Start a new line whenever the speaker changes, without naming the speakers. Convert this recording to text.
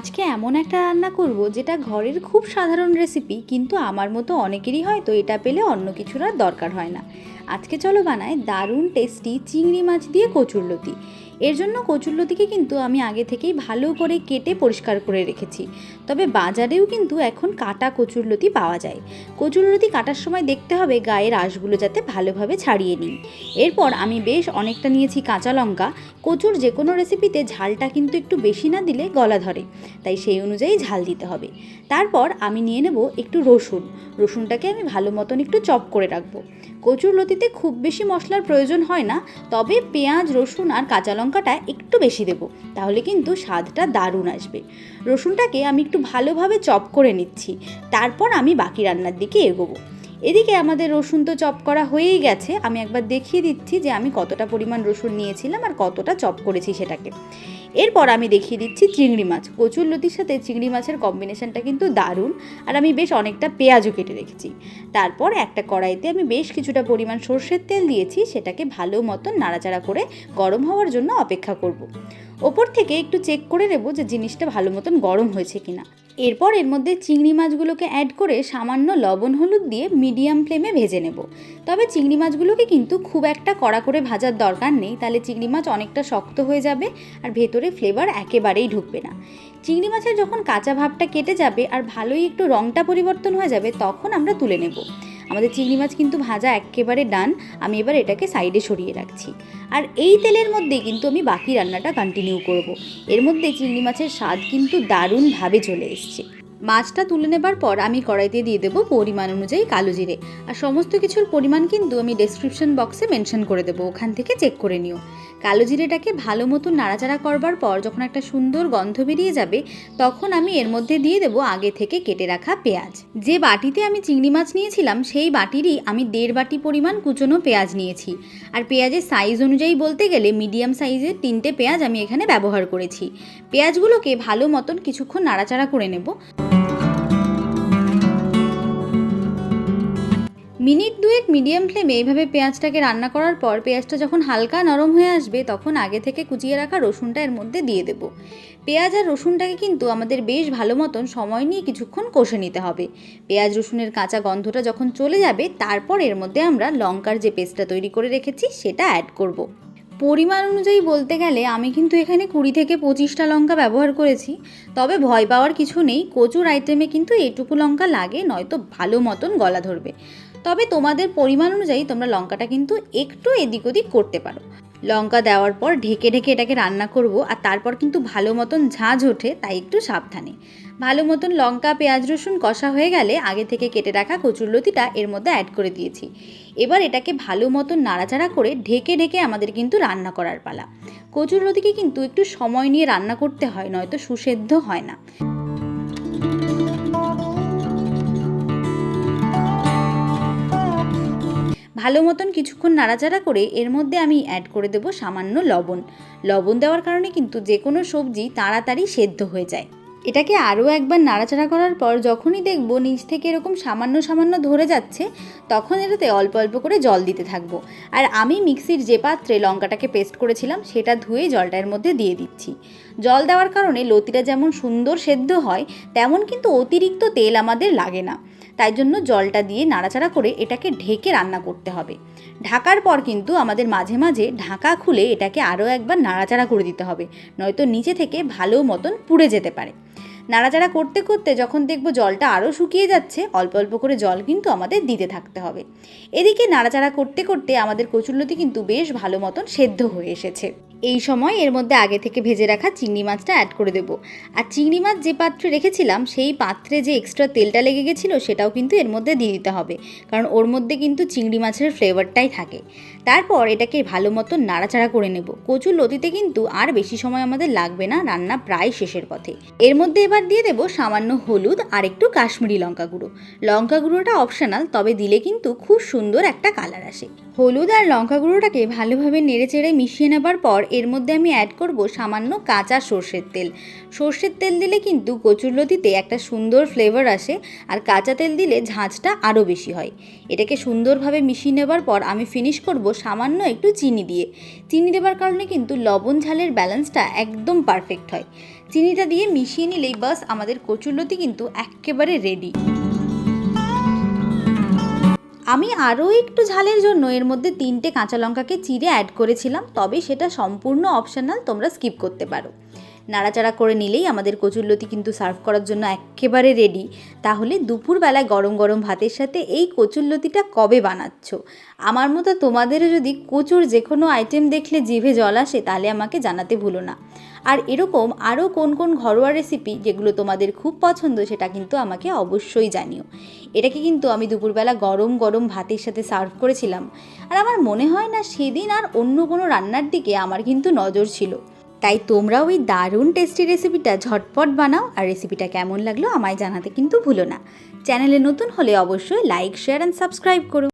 আজকে এমন একটা রান্না করব যেটা ঘরের খুব সাধারণ রেসিপি কিন্তু আমার মতো অনেকেরই হয় তো এটা পেলে অন্য কিছুর আর দরকার হয় না। আজকে চলো বানায় দারুণ টেস্টি চিংড়ি মাছ দিয়ে কচুরলতি। এর জন্য কচুরলতিকে কিন্তু আমি আগে থেকেই ভালো করে কেটে পরিষ্কার করে রেখেছি। তবে বাজারেও কিন্তু এখন কাটা কচুরলতি পাওয়া যায়। কচুরলতি কাটার সময় দেখতে হবে গায়ের আঁশগুলো যাতে ভালোভাবে ছাড়িয়ে নিই। এরপর আমি বেশ অনেকটা নিয়েছি কাঁচা লঙ্কা। কচুর যে কোনো রেসিপিতে ঝালটা কিন্তু একটু বেশি না দিলে গলা ধরে। তাই সেই অনুযায়ী ঝাল দিতে হবে। তারপর আমি নিয়ে নেব একটু রসুন। রসুনটাকে আমি ভালো মতন একটু চপ করে রাখব। কচুর লতিতে খুব বেশি মশলার প্রয়োজন হয় না। তবে পেঁয়াজ, রসুন আর কাঁচা লঙ্কাটা একটু বেশি দেবো, তাহলে কিন্তু স্বাদটা দারুণ আসবে। রসুনটাকে আমি একটু ভালোভাবে চপ করে নিচ্ছি, তারপর আমি বাকি রান্নার দিকে এগোবো। এদিকে আমাদের রসুন তো চপ করা হয়েই গেছে। আমি একবার দেখিয়ে দিচ্ছি যে আমি কতটা পরিমাণ রসুন নিয়েছিলাম আর কতটা চপ করেছি সেটাকে। এরপর আমি দেখিয়ে দিচ্ছি চিংড়ি মাছ। কচুর লতির সাথে চিংড়ি মাছের কম্বিনেশনটা কিন্তু দারুণ। আর আমি বেশ অনেকটা পেঁয়াজও কেটে রেখেছি। তারপর একটা কড়াইতে আমি বেশ কিছুটা পরিমাণ সর্ষের তেল দিয়েছি, সেটাকে ভালো মতন নাড়াচাড়া করে গরম হওয়ার জন্য অপেক্ষা করব। ওপর থেকে একটু চেক করে নেব যে জিনিসটা ভালো মতন গরম হয়েছে কিনা। এরপর এর মধ্যে চিংড়ি মাছগুলোকে অ্যাড করে সামান্য লবণ হলুদ দিয়ে মিডিয়াম ফ্লেমে ভেজে নেব। তবে চিংড়ি মাছগুলোকে কিন্তু খুব একটা কড়া করে ভাজার দরকার নেই, তাহলে চিংড়ি মাছ অনেকটা শক্ত হয়ে যাবে আর ভেতরে ফ্লেভার একেবারেই ঢুকবে না। চিংড়ি মাছের যখন কাঁচা ভাবটা কেটে যাবে আর ভালোই একটু রঙটা পরিবর্তন হয়ে যাবে, তখন আমরা তুলে নেব। আমাদের চিংড়ি মাছ কিন্তু ভাজা একেবারে ডান, আমি এবার এটাকে সাইডে সরিয়ে রাখছি। আর এই তেলের মধ্যে কিন্তু আমি বাকি রান্নাটা কন্টিনিউ করব। এর মধ্যে চিংড়ি মাছের স্বাদ কিন্তু দারুণভাবে চলে এসছে। মাছটা তুলে নেবার পর আমি কড়াইতে দিয়ে দেবো পরিমাণ অনুযায়ী কালো জিরে। আর সমস্ত কিছুর পরিমাণ কিন্তু আমি ডেসক্রিপশন বক্সে মেনশন করে দেবো, ওখান থেকে চেক করে নিও। কালো জিরেটাকে ভালো মতো নাড়াচাড়া করবার পর যখন একটা সুন্দর গন্ধ বেরিয়ে যাবে, তখন আমি এর মধ্যে দিয়ে দেবো আগে থেকে কেটে রাখা পেঁয়াজ। যে বাটিতে আমি চিংড়ি মাছ নিয়েছিলাম, সেই বাটিরই আমি দেড় বাটি পরিমাণ কুচনো পেঁয়াজ নিয়েছি। আর পেঁয়াজের সাইজ অনুযায়ী বলতে গেলে মিডিয়াম সাইজের তিনটে পেঁয়াজ আমি এখানে ব্যবহার করেছি। পেঁয়াজগুলোকে ভালো মতন কিছুক্ষণ নাড়াচাড়া করে নেব। মিনিট দুয়েক মিডিয়াম ফ্লেমে এইভাবে পেঁয়াজটাকে রান্না করার পর পেঁয়াজটা যখন হালকা নরম হয়ে আসবে, তখন আগে থেকে কুচিয়ে রাখা রসুনটা এর মধ্যে দিয়ে দেবো। পেঁয়াজ আর রসুনটাকে কিন্তু আমাদের বেশ ভালো মতন সময় নিয়ে কিছুক্ষণ কষে নিতে হবে। পেঁয়াজ রসুনের কাঁচা গন্ধটা যখন চলে যাবে, তারপর এর মধ্যে আমরা লঙ্কার যে পেস্টটা তৈরি করে রেখেছি, সেটা অ্যাড করব। পরিমাণ অনুযায়ী বলতে গেলে, আমি কিন্তু এখানে কুড়ি থেকে পঁচিশটা লঙ্কা ব্যবহার করেছি। তবে ভয় পাওয়ার কিছু নেই, কচুর আইটেমে কিন্তু এটুকু লঙ্কা লাগে, নয়তো ভালো মতন গলা ধরবে। তবে তোমাদের পরিমাণ অনুযায়ী তোমরা লঙ্কাটা কিন্তু একটু এদিক ওদিক করতে পারো। লঙ্কা দেওয়ার পর ঢেকে ঢেকে এটাকে রান্না করব আর তারপর কিন্তু ভালো মতন ঝাঁঝ ওঠে, তাই একটু সাবধানে। ভালো মতন লঙ্কা, পেঁয়াজ, রসুন কষা হয়ে গেলে আগে থেকে কেটে রাখা কচুরলতিটা এর মধ্যে অ্যাড করে দিয়েছি। এবার এটাকে ভালো মতন নাড়াচাড়া করে ঢেকে ঢেকে আমাদের কিন্তু রান্না করার পালা। কচুরলতিকে কিন্তু একটু সময় নিয়ে রান্না করতে হয়, নয়তো সুসেদ্ধ হয় না। ভালো মতন কিছুক্ষণ নাড়াচাড়া করে এর মধ্যে আমি অ্যাড করে দেবো সামান্য লবণ। লবণ দেওয়ার কারণে কিন্তু যে কোনো সবজি তাড়াতাড়ি সেদ্ধ হয়ে যায়। এটাকে আরও একবার নাড়াচাড়া করার পর যখনই দেখব নিচ থেকে এরকম সামান্য সামান্য ধরে যাচ্ছে, তখন এটাতে অল্প অল্প করে জল দিতে থাকব। আর আমি মিক্সির যে পাত্রে লঙ্কাটাকে পেস্ট করেছিলাম, সেটা ধুয়ে জলটার মধ্যে দিয়ে দিচ্ছি। জল দেওয়ার কারণে লতিটা যেমন সুন্দর সেদ্ধ হয়, তেমন কিন্তু অতিরিক্ত তেল আমাদের লাগে না। তাই জন্য জলটা দিয়ে নাড়াচাড়া করে এটাকে ঢেকে রান্না করতে হবে। ঢাকার পর কিন্তু আমাদের মাঝে মাঝে ঢাকা খুলে এটাকে আরও একবার নাড়াচাড়া করে দিতে হবে, নয়তো নিচে থেকে ভালো মতন পুড়ে যেতে পারে। নাড়াচাড়া করতে করতে যখন দেখব জলটা আরও শুকিয়ে যাচ্ছে, অল্প অল্প করে জল কিন্তু আমাদের দিতে থাকতে হবে। এদিকে নাড়াচাড়া করতে করতে আমাদের কচুরলতি কিন্তু বেশ ভালো মতন সেদ্ধ হয়ে এসেছে। এই সময় এর মধ্যে আগে থেকে ভেজে রাখা চিংড়ি মাছটা অ্যাড করে দেবো। আর চিংড়ি মাছ যে পাত্রে রেখেছিলাম, সেই পাত্রে যে এক্সট্রা তেলটা লেগে গেছিল, সেটাও কিন্তু এর মধ্যে দিয়ে দিতে হবে। কারণ ওর মধ্যে কিন্তু চিংড়ি মাছের ফ্লেভারটাই থাকে। তারপর এটাকে ভালো মতো নাড়াচাড়া করে নেব। কচুর লতিতে কিন্তু আর বেশি সময় আমাদের লাগবে না, রান্না প্রায় শেষের পথে। এর মধ্যে এবার দিয়ে দেবো সামান্য হলুদ আর একটু কাশ্মীরি লঙ্কা গুঁড়ো। লঙ্কা গুঁড়োটা অপশনাল, তবে দিলে কিন্তু খুব সুন্দর একটা কালার আসে। হলুদ আর লঙ্কা গুঁড়োটাকে ভালোভাবে নেড়ে চেড়ে মিশিয়ে নেবার পর এর মধ্যে আমি অ্যাড করব সামান্য কাঁচা সর্ষের তেল। সর্ষের তেল দিলে কিন্তু কচুর লতিতে একটা সুন্দর ফ্লেভার আসে আর কাঁচা তেল দিলে ঝাঁঝটা আরও বেশি হয়। এটাকে সুন্দরভাবে মিশিয়ে নেবার পর আমি ফিনিশ করব সামান্য একটু চিনি দিয়ে। চিনি দেবার কারণে কিন্তু লবণ ঝালের ব্যালেন্সটা একদম পারফেক্ট হয়। চিনিটা দিয়ে মিশিয়ে নিলেই বাস আমাদের কচুরলতি কিন্তু একেবারে রেডি আমি আরও একটু ঝালের জন্য এর মধ্যে তিনটে কাঁচা লঙ্কাকে চিড়ে অ্যাড করেছিলাম, তবে সেটা সম্পূর্ণ অপশনাল তোমরা স্কিপ করতে পারো। নাড়াচাড়া করে নিলেই আমাদের কচুরলতি কিন্তু সার্ভ করার জন্য একেবারে রেডি তাহলে দুপুরবেলায় গরম গরম ভাতের সাথে এই কচুরলতিটা কবে বানাচ্ছ? আমার মতো তোমাদেরও যদি কচুর যে কোনো আইটেম দেখলে জিভে জল আসে, তাহলে আমাকে জানাতে ভুলো না। আর এরকম আরও কোন কোন ঘরোয়া রেসিপি যেগুলো তোমাদের খুব পছন্দ, সেটা কিন্তু আমাকে অবশ্যই জানিও। এটাকে কিন্তু আমি দুপুরবেলা গরম গরম ভাতের সাথে সার্ভ করেছিলাম। আর আমার মনে হয় না সেদিন আর অন্য কোনো রান্নার দিকে আমার কিন্তু নজর ছিল। তাই তোমরাও ওই দারুণ টেস্টি রেসিপিটা ঝটপট বানাও আর রেসিপিটা কেমন লাগল আমায় জানাতে কিন্তু ভুলো না। চ্যানেলে নতুন হলে অবশ্যই লাইক শেয়ার অ্যান্ড সাবস্ক্রাইব করো।